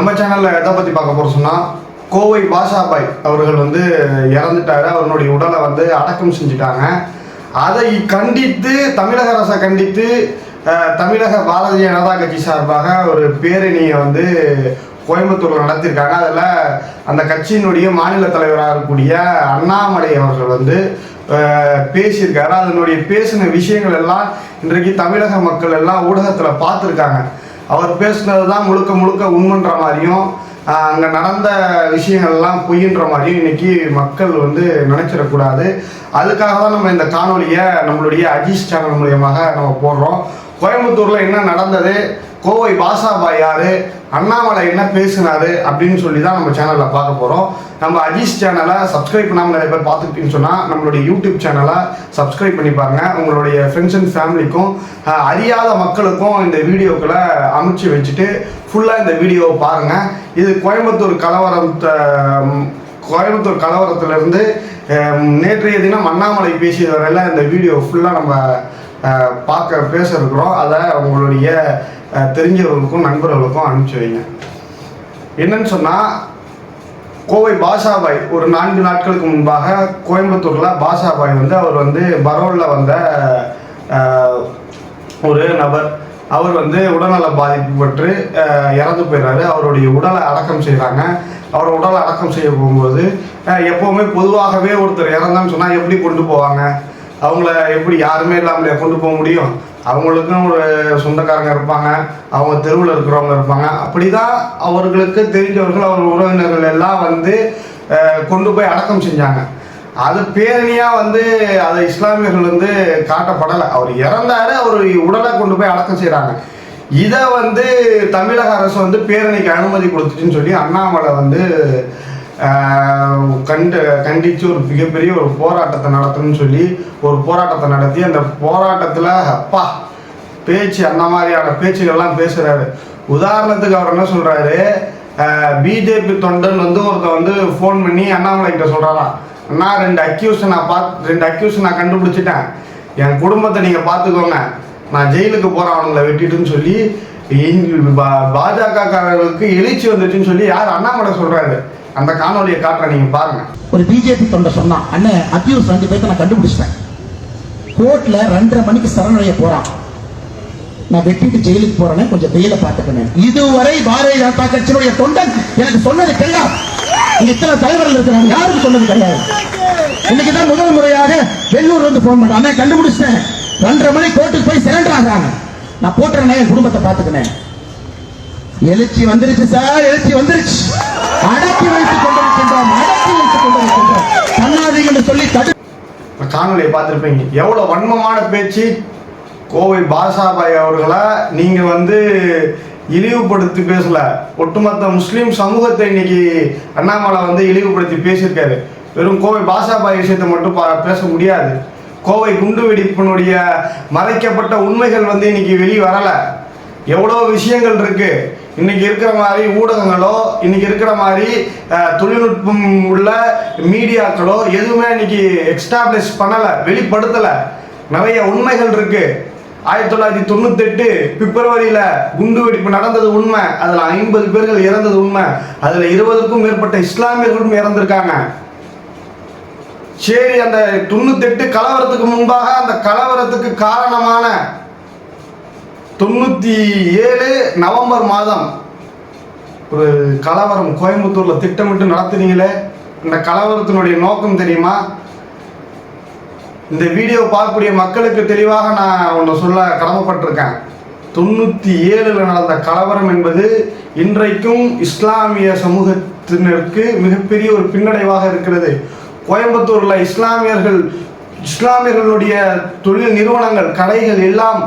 நம்ம சேனலில் எதை பற்றி பார்க்க போகிறோம் சொன்னால் கோவை பாஷாபாய் அவர்கள் வந்து இறந்துட்டார். அவருடைய உடலை வந்து அடக்கம் செஞ்சுட்டாங்க. அதை கண்டித்து தமிழக அரசை கண்டித்து தமிழக பாரதிய ஜனதா கட்சி சார்பாக ஒரு பேரணியை வந்து கோயம்புத்தூர் நடத்தியிருக்காங்க. அதில் அந்த கட்சியினுடைய மாநில தலைவராக இருக்கக்கூடிய அண்ணாமலை அவர்கள் வந்து பேசியிருக்காரு. அதனுடைய பேசின விஷயங்கள் எல்லாம் இன்றைக்கு தமிழக மக்கள் எல்லாம் ஊடகத்தில் பார்த்துருக்காங்க. அவர் பேசுனது தான் முழுக்க முழுக்க உண்மைன்ற மாதிரியும் அங்கே அங்க நடந்த விஷயங்கள்லாம் பொய்ன்ற மாதிரியும் இன்னைக்கு மக்கள் வந்து நினைச்சிடக்கூடாது. அதுக்காக தான் நம்ம இந்த காணொலியை நம்மளுடைய அஜீஸ் சேனல் மூலியமாக நம்ம போடுறோம். கோயம்புத்தூர்ல என்ன நடந்தது? கோவை பாஷாபாய் யாரு? அண்ணாமலை என்ன பேசினாரு? அப்படின்னு சொல்லி தான் நம்ம சேனல்ல பார்க்க போறோம். நம்ம அஜீஸ் சேனலை சப்ஸ்கிரைப் பண்ணாமல் நிறைய பேர் பார்த்துக்கிட்டீங்கன்னு சொன்னால் நம்மளுடைய யூடியூப் சேனலை சப்ஸ்கிரைப் பண்ணி பாருங்க. உங்களுடைய ஃப்ரெண்ட்ஸ் அண்ட் ஃபேமிலிக்கும் அறியாத மக்களுக்கும் இந்த வீடியோக்களை அமைச்சு வச்சுட்டு ஃபுல்லாக இந்த வீடியோவை பாருங்கள் இது கோயம்புத்தூர் கலவரம் கோயம்புத்தூர் கலவரத்துலேருந்து நேற்றைய தினம் அண்ணாமலை பேசியது வரையில இந்த வீடியோ ஃபுல்லாக நம்ம பார்க்க பேச இருக்கிறோம் அதை உங்களுடைய தெரிஞ்சவர்களுக்கும் நண்பர்களுக்கும் அனுப்பிச்சு வைங்க. என்னன்னு சொன்னால் கோவை பாஷாபாய் ஒரு நான்கு நாட்களுக்கு முன்பாக கோயம்புத்தூரில் பாஷாபாய் வந்து அவர் வந்து பரோலில் வந்த ஒரு நபர். அவர் வந்து உடல்நல பாதிப்பு பெற்று இறந்து போயிடுறாரு அவருடைய உடலை அடக்கம் செய்கிறாங்க அவர் உடலை அடக்கம் செய்ய போகும்போது எப்போவுமே பொதுவாகவே ஒருத்தர் இறந்தான்னு சொன்னால் எப்படி கொண்டு போவாங்க? அவங்கள எப்படி யாருமே இல்லாமல் கொண்டு போக முடியும்? அவங்களுக்கும் ஒரு சொந்தக்காரங்க இருப்பாங்க. அவங்க தெருவில் இருக்கிறவங்க இருப்பாங்க. அப்படிதான் அவர்களுக்கு தெரிஞ்சவர்கள் அவர் உறவினர்கள் எல்லாம் வந்து கொண்டு போய் அடக்கம் செஞ்சாங்க. அது பேரணியாக வந்து அதை இஸ்லாமியர்கள் வந்து காட்டப்படலை. அவர் இறந்தாரு அவர் உடலை கொண்டு போய் அடக்கம் செய்கிறாங்க இதை வந்து தமிழக அரசு வந்து பேரணிக்கு அனுமதி கொடுத்துச்சுன்னு சொல்லி அண்ணாமலை வந்து கண்டு கண்டித்து ஒரு மிகப்பெரிய ஒரு போராட்டத்தை நடத்தணும்னு சொல்லி ஒரு போராட்டத்தை நடத்தி அந்த போராட்டத்தில் அப்பா பேச்சு அந்த மாதிரியான பேச்சுகள்லாம் பேசுகிறாரு உதாரணத்துக்கு அவர் என்ன சொல்கிறாரு பிஜேபி தொண்டன் வந்து ஒருத்தன் வந்து ஃபோன் பண்ணி அண்ணாமலை கிட்ட சொல்கிறாராம் அண்ணா ரெண்டு அக்யூஸ் நான் பார்த்து ரெண்டு அக்யூஸ் நான் கண்டுபிடிச்சிட்டேன். என் குடும்பத்தை நீங்கள் பார்த்துக்கோங்க நான் ஜெயிலுக்கு போகிறேன் அவனுங்களை வெட்டிட்டுன்னு சொல்லி எங்க- பாஜகக்காரர்களுக்கு எழுச்சி வந்துச்சுன்னு சொல்லி யார் அண்ணாமலை சொல்கிறாரு அந்த காணொலியை காட்டுறேன் நீங்க பாருங்க. ஒரு பிஜேபி தொண்டை சொன்னான் அண்ணன் அக்யூஸ் ரெண்டு பேர்த்த நான் கண்டுபிடிச்சிட்டேன். கோர்ட்ல ரெண்டரை மணிக்கு சரணடைய போறான். நான் வெட்டிட்டு ஜெயிலுக்கு போறேன் கொஞ்சம் வெயில பாத்துக்கணும் இதுவரை பாரதிய ஜனதா கட்சியினுடைய தொண்டன் எனக்கு சொன்னது கிடையாது. இத்தனை தலைவர்கள் இருக்கிறாங்க யாருக்கும் சொன்னது கிடையாது. இன்னைக்கு தான் முதல் முறையாக வெள்ளூர் வந்து போன் பண்ண கண்டுபிடிச்சேன் ரெண்டரை மணி கோர்ட்டுக்கு போய் சரண்டர் ஆகிறாங்க. நான் போட்டுறேன் என் குடும்பத்தை பாத்துக்கினேன் எழுச்சி வந்துருச்சு சார் எழுச்சி வந்துருச்சு. அடக்கி வைத்துக் கொண்டிருக்கின்றோம் அடக்கி வைத்துக் கொண்டிருக்கின்றோம். பண்ணாதீங்கன்னு சொல்லி தடு காணொலியை பார்த்துருப்பீங்க. எவ்வளோ வன்மமான பேச்சு. கோவை பாஷாபாய் அவர்களை நீங்கள் வந்து இழிவுபடுத்தி பேசல. ஒட்டுமொத்த முஸ்லீம் சமூகத்தை இன்னைக்கு அண்ணாமலை வந்து இழிவுபடுத்தி பேசியிருக்காரு. வெறும் கோவை பாஷாபாய் விஷயத்தை மட்டும் பேச முடியாது. கோவை குண்டு வெடிப்பினுடைய மறைக்கப்பட்ட உண்மைகள் வந்து இன்னைக்கு வெளியே வரலை. எவ்வளோ விஷயங்கள் இருக்குது இன்னைக்கு இருக்கிற மாதிரி ஊடகங்களோ இன்னைக்கு இருக்கிற மாதிரி தொழில்நுட்பம் உள்ள மீடியாக்களோ எதுவுமே இன்னைக்கு எக்ஸ்டாப்ளிஷ் பண்ணலை வெளிப்படுத்தலை. நிறைய உண்மைகள் இருக்கு. ஆயிரத்தி தொள்ளாயிரத்தி தொண்ணூத்தெட்டு பிப்ரவரியில குண்டு வெடிப்பு நடந்தது உண்மை. அதுல ஐம்பது பேர்கள் இறந்தது உண்மை. அதுல இருபதுக்கும் மேற்பட்ட இஸ்லாமியர்களும் இறந்திருக்காங்க. சரி அந்த தொண்ணூத்தெட்டு கலவரத்துக்கு முன்பாக அந்த கலவரத்துக்கு காரணமான தொண்ணூற்றி ஏழு நவம்பர் மாதம். ஒரு கலவரம் கோயம்புத்தூரில் திட்டமிட்டு நடத்துனீங்களே இந்த கலவரத்தினுடைய நோக்கம் தெரியுமா? இந்த வீடியோ பார்க்கக்கூடிய மக்களுக்கு தெளிவாக நான் ஒன்று சொல்ல கடமைப்பட்டிருக்கேன். தொண்ணூற்றி ஏழில் நடந்த கலவரம் என்பது இன்றைக்கும் இஸ்லாமிய சமூகத்தினருக்கு மிகப்பெரிய ஒரு பின்னடைவாக இருக்கிறது. கோயம்புத்தூரில் இஸ்லாமியர்கள் இஸ்லாமியர்களுடைய தொழில் நிறுவனங்கள் கடைகள் எல்லாம்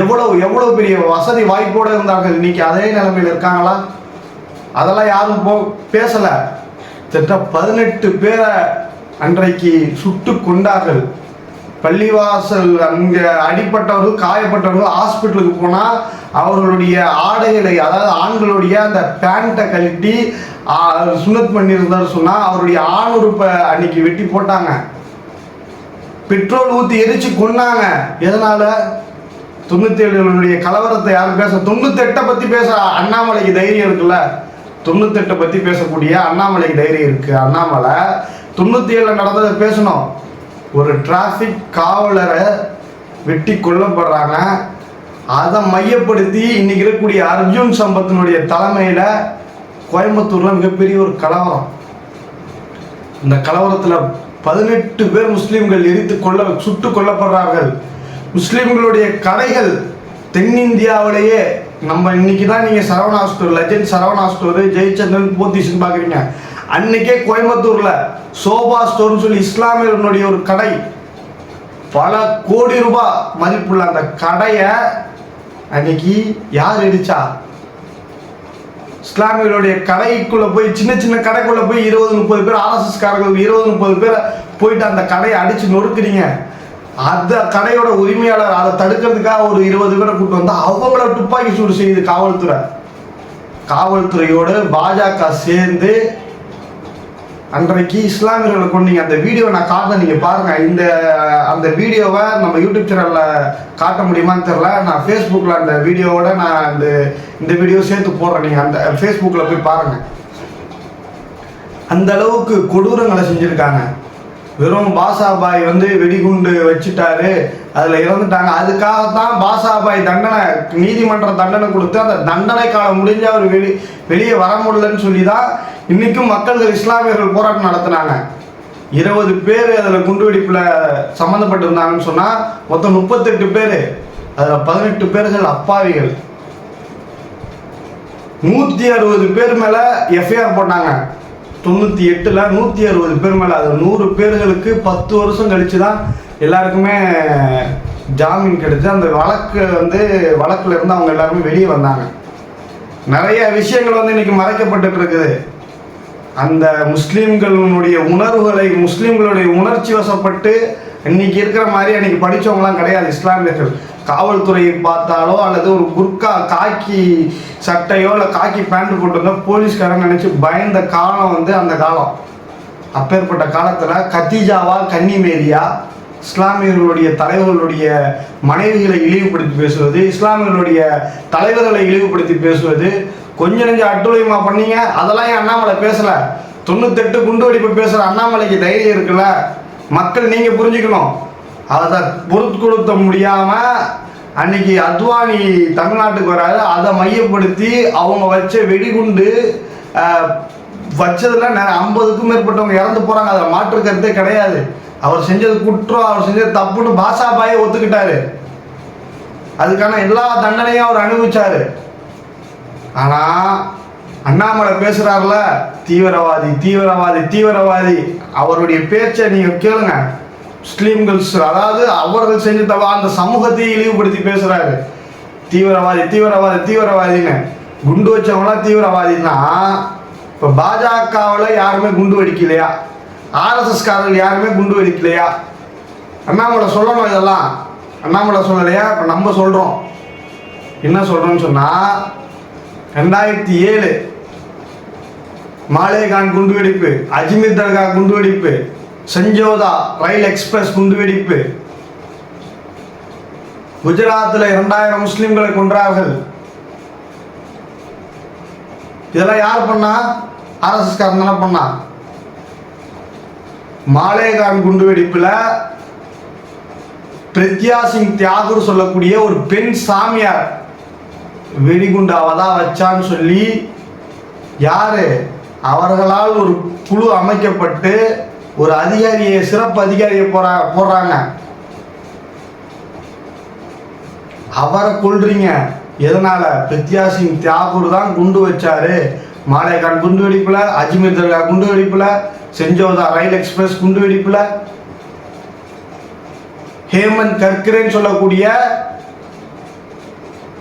எவ்வளவு எவ்வளவு பெரிய வசதி வாய்ப்போடு இருந்தார்கள்? இன்னைக்கு அதே நிலைமையில் இருக்காங்களா? அதெல்லாம் யாரும் போ பேசலை. திட்ட பதினெட்டு பேரை அன்றைக்கு சுட்டு கொண்டார்கள். பள்ளிவாசல் அங்கே அடிப்பட்டவர்கள் காயப்பட்டவர்கள் ஹாஸ்பிட்டலுக்கு போனால் அவர்களுடைய ஆடைகளை அதாவது ஆண்களுடைய அந்த பேண்ட்டை கழட்டி சுனத் சுண்ணத் பண்ணியிருந்தார் சொன்னால் அவருடைய ஆணுறுப்பை அன்னைக்கு வெட்டி போட்டாங்க. பெட்ரோல் ஊற்றி எரிச்சு கொன்னாங்க. எதனால? தொண்ணூத்தி ஏழுடைய கலவரத்தை யாரும் பேச தொண்ணூத்தெட்டை பத்தி பேச அண்ணாமலைக்கு தைரியம் இருக்குல்ல? தொண்ணூத்தெட்டை பத்தி பேசக்கூடிய அண்ணாமலைக்கு தைரியம் இருக்கு. அண்ணாமலை தொண்ணூத்தி ஏழுல நடந்ததை பேசணும். ஒரு டிராஃபிக் காவலரை வெட்டி கொல்லப்படுறாங்க. அதை மையப்படுத்தி இன்னைக்கு இருக்கக்கூடிய அர்ஜுன் சம்பத்தினுடைய தலைமையில கோயம்புத்தூர்ல மிகப்பெரிய ஒரு கலவரம். இந்த கலவரத்துல பதினெட்டு பேர் முஸ்லீம்கள் எரித்து கொல்ல சுட்டு கொல்லப்படுறார்கள். முஸ்லீம்களுடைய கடைகள் தென்னிந்தியாவிலேயே. நம்ம இன்னைக்கு தான் நீங்கள் Saravana store legend Saravana store Jayachandran போத்தீஸ்னு பார்க்குறீங்க அன்னைக்கே கோயம்புத்தூரில் சோபா ஸ்டோர்னு சொல்லி இஸ்லாமியர்களுடைய ஒரு கடை. பல கோடி ரூபாய் மதிப்புள்ள அந்த கடையை அன்னைக்கு யார் இடிச்சா இஸ்லாமியர்களுடைய கடைக்குள்ளே போய் சின்ன சின்ன கடைக்குள்ளே போய் இருபது முப்பது பேர் ஆர்எஸ்எஸ் காரர்கள் இருபது முப்பது பேர் போயிட்டு அந்த கடையை அடித்து நொறுக்குறீங்க. அந்த கடையோட உரிமையாளர் அதை தடுக்கிறதுக்காக ஒரு இருபது பேரை கூப்பிட்டு வந்தா அவங்கள துப்பாக்கி சூடு செய்யுது காவல்துறை. காவல்துறையோடு பாஜக சேர்ந்து அன்றைக்கு இஸ்லாமியர்களை கொண்டீங்க அந்த வீடியோ நான் காட்டுறேன். நீங்கள் பாருங்கள் இந்த அந்த வீடியோவை நம்ம யூடியூப் சேனலில் காட்ட முடியுமான்னு தெரில நான் ஃபேஸ்புக்கில் அந்த வீடியோவோட நான் இந்த இந்த வீடியோ சேர்த்து போடுறேன். நீங்கள் அந்த ஃபேஸ்புக்கில் போய் பாருங்கள் அந்த அளவுக்கு கொடூரங்களை செஞ்சுருக்காங்க. வெறும் பாசாபாய் வந்து வெடிகுண்டு வச்சுட்டாரு. அதில் இறந்துட்டாங்க. அதுக்காகத்தான் பாசாபாய் தண்டனை நீதிமன்ற தண்டனை கொடுத்து அந்த தண்டனை காலம் முடிஞ்சு அவர் வெளி வெளியே வர முடியலன்னு சொல்லி தான் இன்னைக்கும் மக்கள்கள் இஸ்லாமியர்கள் போராட்டம் நடத்தினாங்க. இருபது பேர் அதில் குண்டுவெடிப்பில் சம்மந்தப்பட்டிருந்தாங்கன்னு சொன்னால் மொத்தம் முப்பத்தெட்டு பேர். அதில் பதினெட்டு பேர்கள் அப்பாவிகள். நூற்றி அறுபது பேர் மேலே எஃப்ஐஆர் போட்டாங்க. தொண்ணூற்றி எட்டில் நூற்றி அறுபது பேர் மேலே. அது நூறு பேர்களுக்கு பத்து வருஷம் கழித்து தான் எல்லாருக்குமே ஜாமீன் கிடைச்சு அந்த வழக்கு வந்து வழக்குல இருந்து அவங்க எல்லாருமே வெளியே வந்தாங்க. நிறைய விஷயங்கள் வந்து இன்னைக்கு மறைக்கப்பட்டுட்டு இருக்குது. அந்த முஸ்லீம்களுடைய உணர்வுகளை முஸ்லீம்களுடைய உணர்ச்சி வசப்பட்டு இன்னைக்கு இருக்கிற மாதிரி அன்னைக்கு படித்தவங்களாம் கிடையாது இஸ்லாமியர்கள். காவல்துறையை பார்த்தாலோ அல்லது ஒரு குர்கா காக்கி சட்டையோ இல்லை காக்கி பேண்ட் போட்டு போலீஸ்காரன் நினச்சி பயந்த காலம் வந்து அந்த காலம். அப்பேற்பட்ட காலத்தில் கத்தீஜாவா கன்னிமேரியா இஸ்லாமியர்களுடைய தலைவர்களுடைய மனைவிகளை இழிவுபடுத்தி பேசுவது இஸ்லாமியர்களுடைய தலைவர்களை இழிவுபடுத்தி பேசுவது கொஞ்சம் கொஞ்சம் அட்டுழியமா பண்ணீங்க? அதெல்லாம் ஏன் அண்ணாமலை பேசலை? தொண்ணூத்தெட்டு குண்டு வெடிப்பு பேசுகிற அண்ணாமலைக்கு தைரியம் இருக்குல்ல? மக்கள் நீங்கள் புரிஞ்சுக்கணும். அதை பொருட்கொடுத்த முடியாமல் அன்னைக்கு அத்வானி தமிழ்நாட்டுக்கு வராது அதை மையப்படுத்தி அவங்க வச்ச வெடிகுண்டு வச்சதில் நிறைய ஐம்பதுக்கும் மேற்பட்டவங்க இறந்து போகிறாங்க அதில் மாற்று கருத்தே கிடையாது. அவர் செஞ்சது குற்றம் அவர் செஞ்சது தப்புன்னு பாஷாபாயே ஒத்துக்கிட்டாரு. அதுக்கான எல்லா தண்டனையும் அவர் அனுபவிச்சாரு. ஆனால் அண்ணாமலை பேசுகிறார்ல தீவிரவாதி தீவிரவாதி தீவிரவாதி. அவருடைய பேச்சை நீங்கள் கேளுங்க. முஸ்லீம்கள் அதாவது அவர்கள் செஞ்ச தவா அந்த சமூகத்தையும் இழிவுபடுத்தி பேசுறாரு. தீவிரவாதி தீவிரவாதி தீவிரவாதின்னு. குண்டு வச்சவங்களாம் தீவிரவாதின்னா இப்போ பாஜகவில் யாருமே குண்டு வெடிக்கலையா? ஆர்எஸ்எஸ்காரர்கள் யாருமே குண்டு வெடிக்கலையா? அண்ணாமலை சொல்லணும் இதெல்லாம். அண்ணாமலை சொல்லலையா? இப்போ நம்ம சொல்கிறோம் என்ன சொல்கிறோம்னு சொன்னால் ரெண்டாயிரத்தி ஏழு மாலேகான் குண்டுவெடிப்பு அஜ்மீர் தர்கா குண்டுவெடிப்பு சஞ்சோதா ரயில் எக்ஸ்பிரஸ் குண்டுவெடிப்பு. குஜராத்தில் இரண்டாயிரம் முஸ்லிம்களை கொன்றார்கள். இதெல்லாம் யார் பண்ணா? ஆர்எஸ்எஸ் காரன் தானே பண்ணா. மாலேகான் குண்டுவெடிப்பில் பிரத்யா சிங் தியாகூர் சொல்லக்கூடிய ஒரு பெண் சாமியார் வெடிகுண்டு அவதான் வச்சான்னு சொல்லி யாரு? அவர்களால் ஒரு குழு அமைக்கப்பட்டு ஒரு அதிகாரியை சிறப்பு அதிகாரியை போறா போடுறாங்க. அவரை கொள்றீங்க எதனால? பிரத்யா சிங் தியாகூர் தான் குண்டு வச்சாரு. மாலேகான் குண்டு வெடிப்புல அஜ்மீர் தர்கா குண்டு வெடிப்புல செஞ்சோதா ரயில் எக்ஸ்பிரஸ் குண்டு வெடிப்புல. ஹேமந்த் கர்கரேன்னு சொல்லக்கூடிய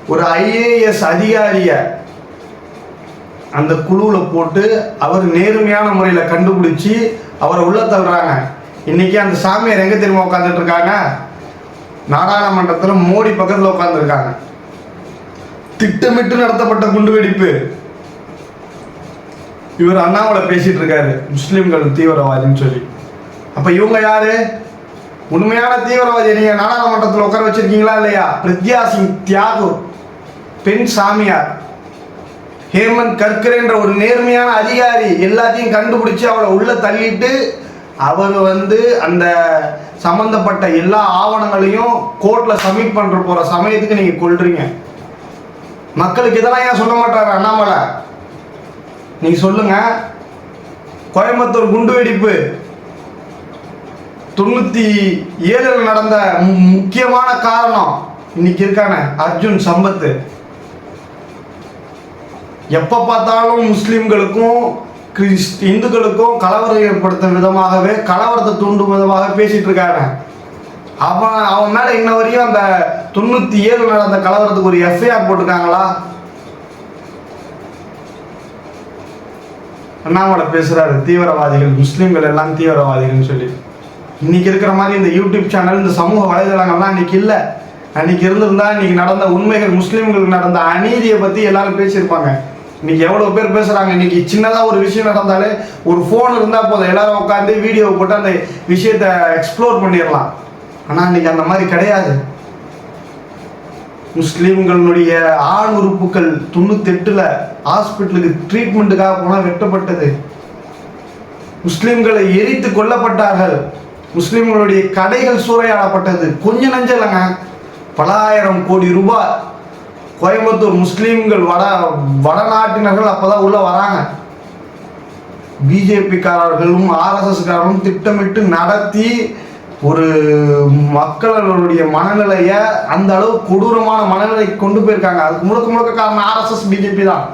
ஒரு ஐஏஎஸ் அதிகாரிய அந்த குழுவில் போட்டு அவர் நேர்மையான முறையில் கண்டுபிடிச்சி அவரை உள்ள தள்ளுறாங்க. இன்னைக்கு அந்த சாமியார் எங்கே தெரியுமா உட்காந்துட்டு இருக்காங்க? நாடாளுமன்றத்தில் மோடி பக்கத்தில் உட்காந்துருக்காங்க திட்டமிட்டு நடத்தப்பட்ட குண்டுவெடிப்பு. இவர் அண்ணாமலை பேசிட்டு இருக்காரு முஸ்லீம்கள் தீவிரவாதின்னு சொல்லி. அப்போ இவங்க யாரு? உண்மையான தீவிரவாதி நீங்க நாடாளுமன்றத்தில் உட்கார வச்சிருக்கீங்களா இல்லையா? பிரத்யா சிங் தியாகு பெண் சாமியார். ஹேமந்த் கற்கரேன்ற ஒரு நேர்மையான அதிகாரி எல்லாத்தையும் கண்டுபிடிச்சு அவளை உள்ள தள்ளிட்டு அவர் வந்து அந்த சம்பந்தப்பட்ட எல்லா ஆவணங்களையும் கோர்ட்ல சப்மிட் பண்ற போற சமயத்துக்கு நீங்க கொள்றீங்க மக்களுக்கு இதெல்லாம் ஏன் சொல்ல மாட்டாரு அண்ணாமலை? நீங்கள் சொல்லுங்க. கோயம்புத்தூர் குண்டு வெடிப்பு தொண்ணூத்தி ஏழுல நடந்த மு- முக்கியமான காரணம் இன்னைக்கு இருக்கான அர்ஜுன் சம்பத்து. எப்போ பார்த்தாலும் முஸ்லீம்களுக்கும் கிறிஸ் இந்துக்களுக்கும் கலவரம் ஏற்படுத்தும் விதமாகவே கலவரத்தை தூண்டும் விதமாக பேசிகிட்டு இருக்காங்க. அவன் அவன் மேலே இன்ன வரையும் அந்த தொண்ணூற்றி ஏழு நடந்த கலவரத்துக்கு ஒரு எஃப்ஐஆர் போட்டிருக்காங்களா? அண்ணாமலை பேசுகிறாரு தீவிரவாதிகள் முஸ்லீம்கள் எல்லாம் தீவிரவாதிகள்னு சொல்லி. இன்னைக்கு இருக்கிற மாதிரி இந்த யூடியூப் சேனல் இந்த சமூக வலைதளங்கள்லாம் இன்னைக்கு இல்லை. அன்னைக்கு இருந்திருந்தா இன்னைக்கு நடந்த உண்மைகள் முஸ்லீம்களுக்கு நடந்த அநீதியை பற்றி எல்லாரும் பேசியிருப்பாங்க. இன்னைக்கு எவ்வளவு பேர் பேசுறாங்க? இன்னைக்கு சின்னதா ஒரு விஷயம் நடந்தாலே ஒரு ஃபோன் இருந்தா போதும். எல்லாரும் உட்காந்து வீடியோ போட்டு அந்த விஷயத்தை எக்ஸ்ப்ளோர் பண்ணிடலாம். ஆனா இன்னைக்கு அந்த மாதிரி கிடையாது. முஸ்லீம்களுடைய ஆண் உறுப்புகள் தொண்ணூத்தெட்டுல ஹாஸ்பிட்டலுக்கு ட்ரீட்மெண்ட்டுக்காக போனால் வெட்டப்பட்டது. முஸ்லீம்களை எரித்து கொல்லப்பட்டார்கள். முஸ்லீம்களுடைய கடைகள் சூறையாடப்பட்டது. கொஞ்சம் நஞ்சம் இல்லைங்க. பலாயிரம் கோடி ரூபாய் கோயம்புத்தூர் முஸ்லீம்கள் வட வடநாட்டினர்கள் அப்பதான் உள்ள வராங்க. பிஜேபிக்காரர்களும் ஆர்எஸ்எஸ்காரர்களும் திட்டமிட்டு நடத்தி ஒரு மக்களுடைய மனநிலையை அந்த அளவு கொடூரமான மனநிலைக்கு கொண்டு போயிருக்காங்க. அதுக்கு முழுக்க முழுக்க காரணம் ஆர்எஸ்எஸ் பிஜேபி தான்.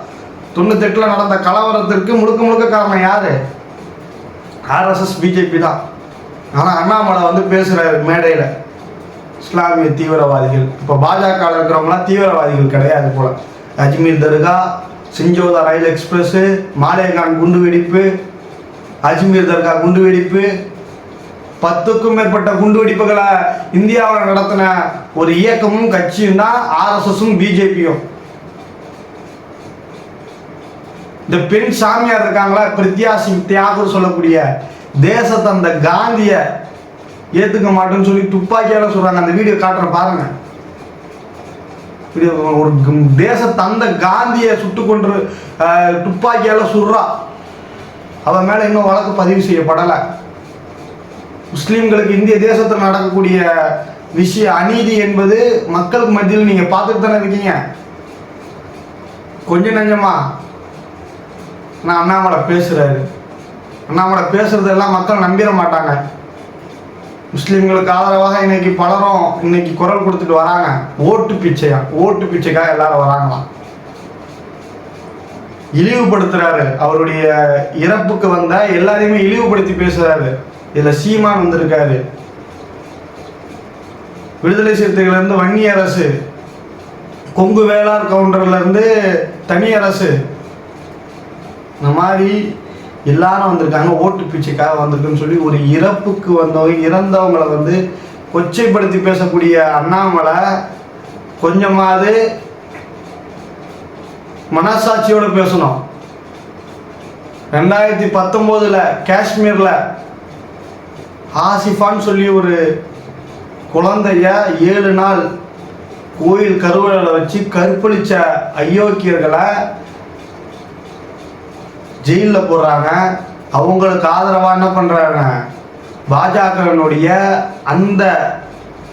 தொண்ணூத்தெட்டில் நடந்த கலவரத்திற்கு முழுக்க முழுக்க காரணம் யாரு? ஆர்எஸ்எஸ் பிஜேபி தான். ஆனால் அண்ணாமலை வந்து பேசுகிறாரு மேடையில். இஸ்லாமிய தீவிரவாதிகள். இப்போ பாஜக இருக்கிறவங்களாம் தீவிரவாதிகள் கிடையாது போல. அஜ்மீர் தர்கா சிஞ்சோதா ரயில் எக்ஸ்பிரஸ்ஸு மாலேகான் குண்டு வெடிப்பு அஜ்மீர் தர்கா குண்டு வெடிப்பு பத்துக்கும் மேற்பட்ட குண்டு வெடிப்புகளை இந்தியாவில் நடத்தின ஒரு இயக்கமும் கட்சியும் தான் ஆர்எஸ்எஸும் பிஜேபியும் இந்த பெண் சாமியார் இருக்காங்களா? பிரித்யா சிங் தியாகர் சொல்லக்கூடிய தேசத்தந்த காந்திய ஏற்றுக்க மாட்டேன்னு சொல்லி துப்பாக்கியால் சொல்கிறாங்க அந்த வீடியோ காட்டுறேன் பாருங்க. இது ஒரு தேச தந்த காந்தியை சுட்டு கொண்டு துப்பாக்கியால் சுடுறா. அவன் மேலே இன்னும் வழக்கு பதிவு செய்யப்படலை. முஸ்லீம்களுக்கு இந்திய தேசத்தில் நடக்கக்கூடிய விஷய அநீதி என்பது மக்களுக்கு மத்தியில் நீங்கள் பார்த்துட்டு தானே இருக்கீங்க. கொஞ்சம் நஞ்சமா? நான் அண்ணாமலை பேசுகிறாரு அண்ணாமலை பேசுறதெல்லாம் மக்கள் நம்பிட மாட்டாங்க. முஸ்லீம்களுக்கு ஆதரவாக இன்னைக்கு பலரும் இன்னைக்கு குரல் கொடுத்துட்டு வராங்க. ஓட்டு பிச்சையா? ஓட்டு பிச்சைக்காக எல்லாரும் வராங்களாம் இழிவுபடுத்துறாரு. அவருடைய இறப்புக்கு வந்தா எல்லாரையுமே இழிவுபடுத்தி பேசுறாரு. இதுல சீமான் வந்திருக்காரு. விடுதலை சிறுத்தைகள் இருந்து வன்னி அரசு கொங்கு வேளாண் கவுண்டர்ல இருந்து தனி அரசு. இந்த மாதிரி எல்லாரும் வந்திருக்காங்க ஓட்டு பிச்சைக்காக வந்திருக்குன்னு சொல்லி ஒரு இறப்புக்கு வந்தவங்க இறந்தவங்களை வந்து கொச்சைப்படுத்தி பேசக்கூடிய அண்ணாமலை கொஞ்சமாவது மனசாட்சியோட பேசணும். ரெண்டாயிரத்தி பத்தொம்போதுல காஷ்மீர்ல ஆசிஃபான்னு சொல்லி ஒரு குழந்தைய ஏழு நாள் கோயில் கருவறையில் வச்சு கற்பழிச்ச அயோக்கியர்களை ஜெயிலில் போடுறாங்க. அவங்களுக்கு ஆதரவாக என்ன பண்ணுறாங்க பாஜகவினுடைய அந்த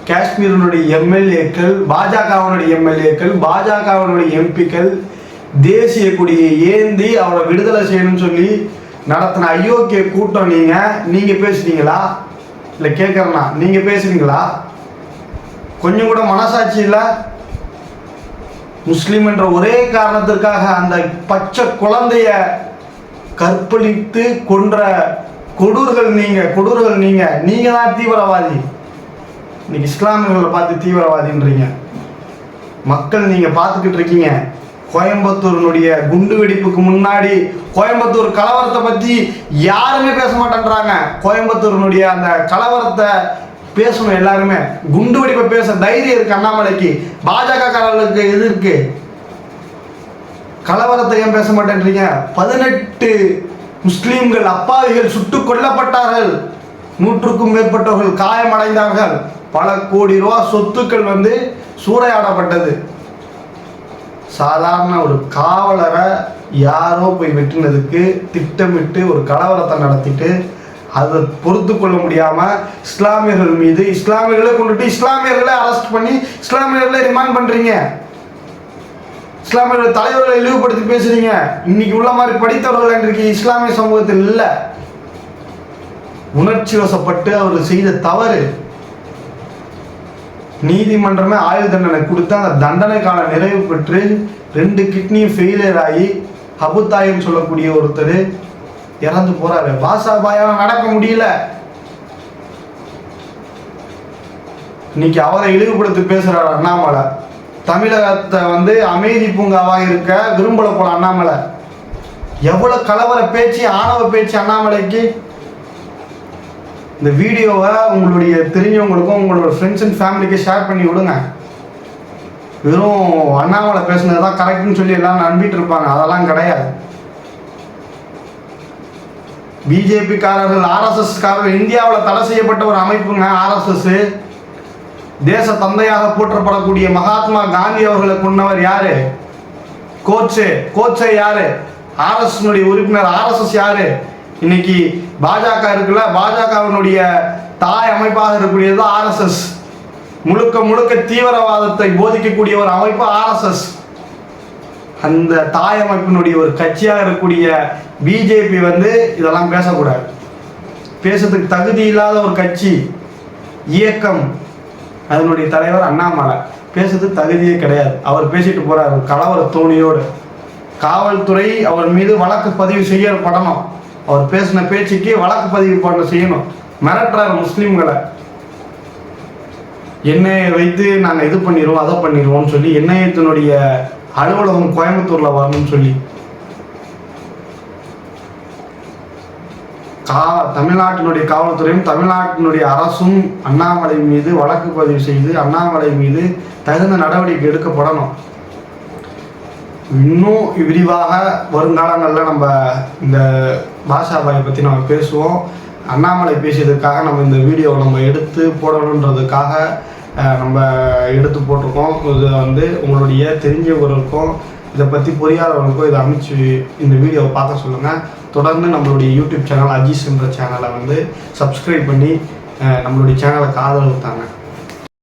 காஷ்மீரினுடைய எம்எல்ஏக்கள் பாஜகவினுடைய எம்எல்ஏக்கள் பாஜகவினுடைய எம்பிக்கள் தேசிய கொடியை ஏந்தி அவரை விடுதலை செய்யணும்னு சொல்லி நடத்தின அயோக்கிய கூட்டம் நீங்க நீங்க பேசுனீங்களா? இல்லை கேட்குறேண்ணா நீங்க பேசுனீங்களா? கொஞ்சம் கூட மனசாட்சி இல்லை? முஸ்லீம் என்ற ஒரே காரணத்திற்காக அந்த பச்சை குழந்தைய கற்பழித்து கொன்ற கொடூர்கள் நீங்க கொடூர்கள் நீங்க. நீங்க தான் தீவிரவாதி. இன்னைக்கு இஸ்லாமியர்களை பார்த்து தீவிரவாதின்றீங்க. மக்கள் நீங்க பார்த்துக்கிட்டு இருக்கீங்க. கோயம்புத்தூரினுடைய குண்டு வெடிப்புக்கு முன்னாடி கோயம்புத்தூர் கலவரத்தை பத்தி யாருமே பேச மாட்டேன்றாங்க. கோயம்புத்தூரினுடைய அந்த கலவரத்தை பேசணும் எல்லாருமே. குண்டு வெடிப்பை பேச தைரியம் இருக்கு அண்ணாமலைக்கு. பாஜக காரர்களுக்கு எது இருக்கு? கலவரத்தை ஏன் பேச மாட்டேன்றீங்க? பதினெட்டு முஸ்லீம்கள் அப்பாவிகள் சுட்டு கொல்லப்பட்டார்கள். நூற்றுக்கும் மேற்பட்டவர்கள் காயமடைந்தார்கள். பல கோடி ரூபா சொத்துக்கள் வந்து சூறையாடப்பட்டது. சாதாரண ஒரு காவலரை யாரோ போய் வெட்டினதுக்கு திட்டமிட்டு ஒரு கலவரத்தை நடத்திட்டு அதை பொறுத்து கொள்ள முடியாமல் இஸ்லாமியர்கள் மீது இஸ்லாமியர்களை கொண்டுட்டு இஸ்லாமியர்களை அரெஸ்ட் பண்ணி இஸ்லாமியர்களை ரிமாண்ட் பண்ணுறீங்க இஸ்லாமிய தலைவர்களை இழிவுபடுத்தி பேசுறீங்க. இன்னைக்கு உள்ள மாதிரி படித்தவர்கள் இன்றைக்கு இஸ்லாமிய சமூகத்தில் இல்லை. உணர்ச்சி வசப்பட்டு அவர்கள் செய்த தவறு. நீதிமன்றமே ஆயுள் தண்டனை கொடுத்து அந்த தண்டனைக்கான நிறைவு பெற்று ரெண்டு கிட்னியும் ஃபெயிலியர் ஆகி அபுத்தாயின்னு சொல்லக்கூடிய ஒருத்தர் இறந்து போறாரு. பாஷா பாயால நடக்க முடியல. இன்னைக்கு அவரை இழிவுபடுத்தி பேசுறாரு அண்ணாமலை. தமிழகத்தை வந்து அமைதி பூங்காவாக இருக்க விரும்பல போல அண்ணாமலை. எவ்வளோ கலவர பேச்சு ஆணவ பேச்சு அண்ணாமலைக்கு? இந்த வீடியோவை உங்களுடைய தெரிஞ்சவங்களுக்கும் உங்களோட ஃப்ரெண்ட்ஸ் அண்ட் ஃபேமிலிக்கு ஷேர் பண்ணி விடுங்க. வெறும் அண்ணாமலை பேசுனது தான் கரெக்டுன்னு சொல்லி எல்லாம் நம்பிட்டு இருப்பாங்க. அதெல்லாம் கிடையாது. பிஜேபி காரர்கள் ஆர்எஸ்எஸ் காரர்கள் இந்தியாவில் தடை செய்யப்பட்ட ஒரு அமைப்புங்க ஆர்எஸ்எஸ் தேச தந்தையாக போற்றப்படக்கூடிய மகாத்மா காந்தி அவர்களை கொண்டவர் யாரு? கோச்சே கோச்சே யாரு? ஆர்எஸ் உறுப்பினர் ஆர்எஸ்எஸ் யாரு? இன்னைக்கு பாஜக இருக்குல்ல பாஜகவினுடைய தாய் அமைப்பாக இருக்கக்கூடியது ஆர்எஸ்எஸ். முழுக்க முழுக்க தீவிரவாதத்தை போதிக்கக்கூடிய ஒரு அமைப்பு ஆர்எஸ்எஸ். அந்த தாய் அமைப்பினுடைய ஒரு கட்சியாக இருக்கக்கூடிய பிஜேபி வந்து இதெல்லாம் பேசக்கூடாது. பேசுறதுக்கு தகுதி இல்லாத ஒரு கட்சி இயக்கம் அதனுடைய தலைவர் அண்ணாமலை. பேசுறது தகுதியே கிடையாது. அவர் பேசிட்டு போறாரு. கலவர தோணியோடு. காவல்துறை அவர் மீது வழக்கு பதிவு செய்ய படணும் அவர் பேசின பேச்சுக்கு வழக்கு பதிவு பண்ண செய்யணும். மிரட்டுறாரு முஸ்லீம்களை. எண்ணெயை வைத்து நாங்கள் இது பண்ணிடுவோம் அதை பண்ணிடுவோம்னு சொல்லி எண்ணெயத்தினுடைய அலுவலகம் கோயம்புத்தூரில் வரணும்னு சொல்லி கா தமிழ்நாட்டினுடைய காவல்துறையும் தமிழ்நாட்டினுடைய அரசும் அண்ணாமலை மீது வழக்கு பதிவு செய்து அண்ணாமலை மீது தகுந்த நடவடிக்கை எடுக்கப்படணும். இன்னும் விரிவாக வருங்காலங்களில் நம்ம இந்த பாஷாபாயை பற்றி நம்ம பேசுவோம். அண்ணாமலை பேசியதுக்காக நம்ம இந்த வீடியோவை நம்ம எடுத்து போடணுன்றதுக்காக நம்ம எடுத்து போட்டிருக்கோம். இது வந்து உங்களுடைய தெரிஞ்சவர்களுக்கும் இதை பற்றி பொறியாளர்களுக்கோ இதை அமைச்சு இந்த வீடியோவை பார்க்க சொல்லுங்கள் தொடர்ந்து நம்மளுடைய யூடியூப் சேனல் அஜீஸ்ன்ற சேனலை வந்து சப்ஸ்கிரைப் பண்ணி நம்மளுடைய சேனலை காதல் தாங்க.